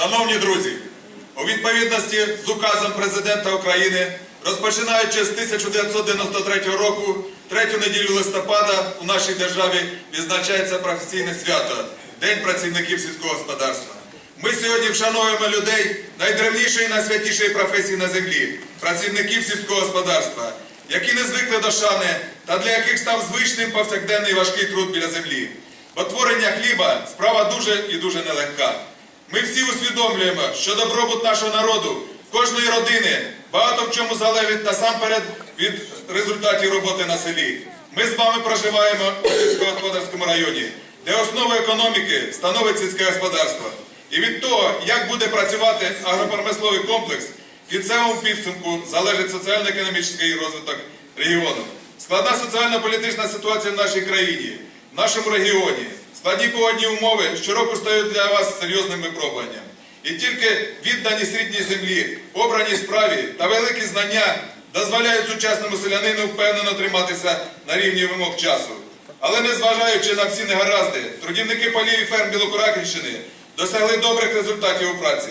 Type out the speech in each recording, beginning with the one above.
Шановні друзі, у відповідності з указом президента України, розпочинаючи з 1993 року, третю неділю листопада у нашій державі відзначається професійне свято День працівників сільського господарства. Ми сьогодні вшановуємо людей найдревнішої і найсвятішої професії на землі працівників сільського господарства, які не звикли до шани та для яких став звичним повсякденний важкий труд біля землі. Бо творення хліба справа дуже і дуже нелегка. Ми всі усвідомлюємо, що добробут нашого народу, кожної родини багато в чому залежить насамперед від результатів роботи на селі. Ми з вами проживаємо у сільськогосподарському районі, де основою економіки становить сільське господарство. І від того, як буде працювати агропромисловий комплекс, в кінцевому підсумку залежить соціально-економічний розвиток регіону. Складна соціально-політична ситуація в нашій країні, в нашому регіоні, складні погодні умови щороку стають для вас серйозним випробуванням. І тільки відданість рідній землі, обраній справі та великі знання дозволяють сучасному селянину впевнено триматися на рівні вимог часу. Але незважаючи на всі негаразди, трудівники полів і ферм Білокураківщини досягли добрих результатів у праці.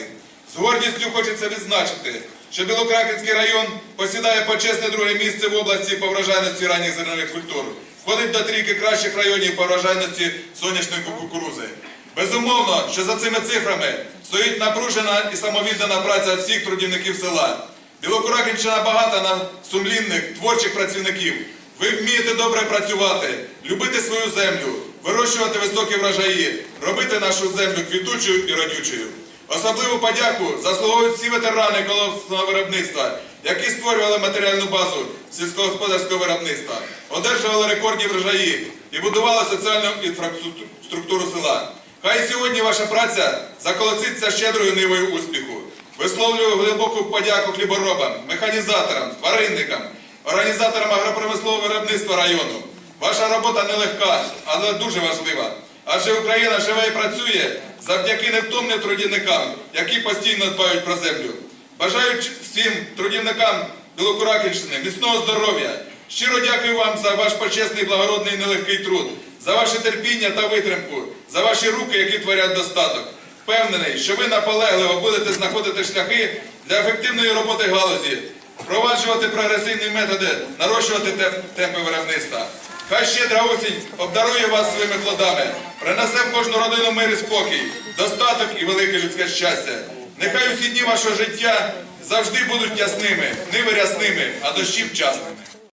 З гордістю хочеться відзначити, що Білокраківський район посідає почесне друге місце в області по врожайності ранніх зернових культур. Входить до трійки кращих районів по врожайності соняшної кукурузи. Безумовно, що за цими цифрами стоїть напружена і самовіддана праця всіх трудівників села. Білокураківщина багата на сумлінних, творчих працівників. Ви вмієте добре працювати, любити свою землю, вирощувати високі врожаї, робити нашу землю квітучою і родючою. Особливу подяку заслуговують всі ветерани колосного виробництва, які створювали матеріальну базу сільськогосподарського виробництва, одержували рекордні врожаї і будували соціальну інфраструктуру села. Хай сьогодні ваша праця заколоситься щедрою нивою успіху. Висловлюю глибоку подяку хліборобам, механізаторам, тваринникам, організаторам агропромислового виробництва району. Ваша робота нелегка, але дуже важлива. Адже Україна живе і працює завдяки невтомним трудівникам, які постійно дбають про землю. Бажаю всім трудівникам Білокураківщини міцного здоров'я. Щиро дякую вам за ваш почесний, благородний нелегкий труд, за ваше терпіння та витримку, за ваші руки, які творять достаток. Впевнений, що ви наполегливо будете знаходити шляхи для ефективної роботи галузі, впроваджувати прогресивні методи, нарощувати темпи виробництва. Хай щедра осінь обдарує вас своїми плодами, принесе в кожну родину мир і спокій, достаток і велике людське щастя. Нехай усі дні вашого життя завжди будуть ясними, ниви рясними, а дощі вчасними.